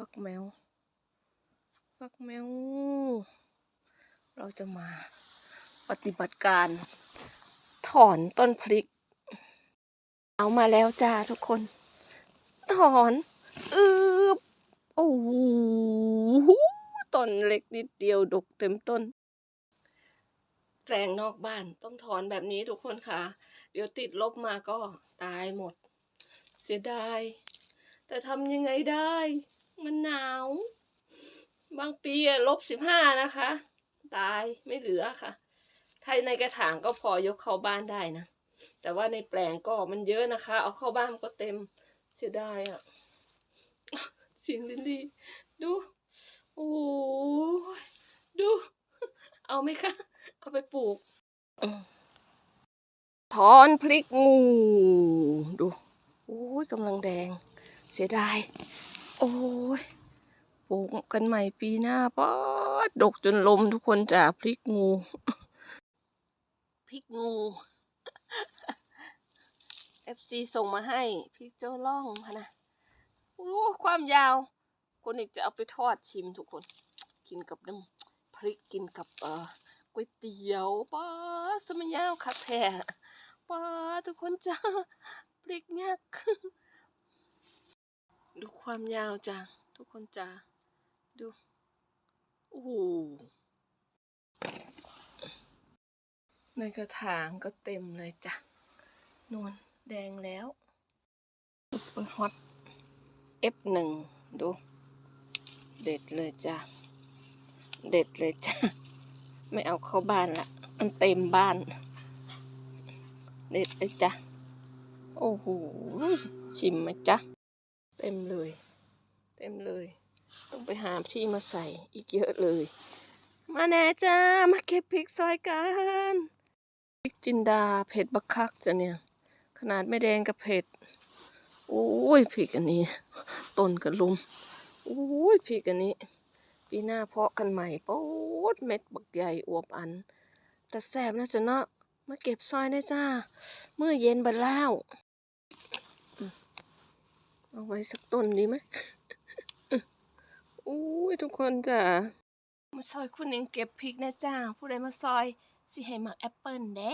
ฟักแมว ฟักแมว เราจะมาปฏิบัติการถอนต้นพริก เอามาแล้วจ้าทุกคน ถอนอืบโอ้โหต้นเล็กนิดเดียวดกเต็มต้นแปลงนอกบ้านต้องถอนแบบนี้ทุกคนค่ะ เดี๋ยวติดลบมาก็ตายหมด เสียดาย แต่ทำยังไงได้ มันหนาว บางปีลบสิบห้านะคะ ตายไม่เหลือค่ะ ถ้าในกระถางก็พอยกเข้าบ้านได้นะ แต่ว่าในแปลงก็มันเยอะนะคะ เอาเข้าบ้านก็เต็มเสียดายอะ่ะสียงลิลลี่ดู โอ้ยดู เอาไหมคะ เอาไปปลูกถอนพริกงู ดูโอ้ยกำลังแดง เสียดาย อ้ยปลูกกันใหม่ปีหน้าป๊อดดกจนลมทุกคนจ้ะพริกงู พริกงู FC ส่งมาให้พริกเจ้าล่องพะนะโอ้ความยาว คนอีกจะเอาไปทอดชิมทุกคน กินกับน้ำพริกกินกับเอ่อก๋วยเตี๋ยวป้าดสมัยยาวคักแทป้าดทุกคนจ้าพริกยักษ์ ดูความยาวจ้ะทุกคนจ้าดูโอ้โหในกระถางก็เต็มเลยจ้ะนวลแดงแล้วซุปเปอร์ฮอต F1 ดู เด็ดเลยจ้ะ เด็ดเลยจ้ะ ไม่เอาเข้าบ้านละมันเต็มบ้าน เด็ดเลยจ้ะ โอ้โห ชิมไหมจ๊ะ เต็มเลย เต็มเลย ต้องไปหาที่มาใส่อีกเยอะเลย มาแน่จ้า มาเก็บพริกซอยกันพริกจินดาเผ็ดบักคักจ้ะเนี่ย ขนาดไม่แดงกับเผ็ดโอ้ยพริกอันนี้ต้นกระลุมโอ้ยพริกอันนี้ ปีหน้าเพาะกันใหม่ป๊ดเม็ดบักใหญ่อวบอัน แต่แสบนะจ๊ะเนาะมาเก็บซอยได้จ้าเมื่อเย็นบัดแล้ว เอาไว้สักต้นดีไหมอู้ยทุกคนจ้ะมาซอยคุณเองเก็บพริกนะจ้า ผู้ใดมาซอยสิให้หมักแอปเปิลเด้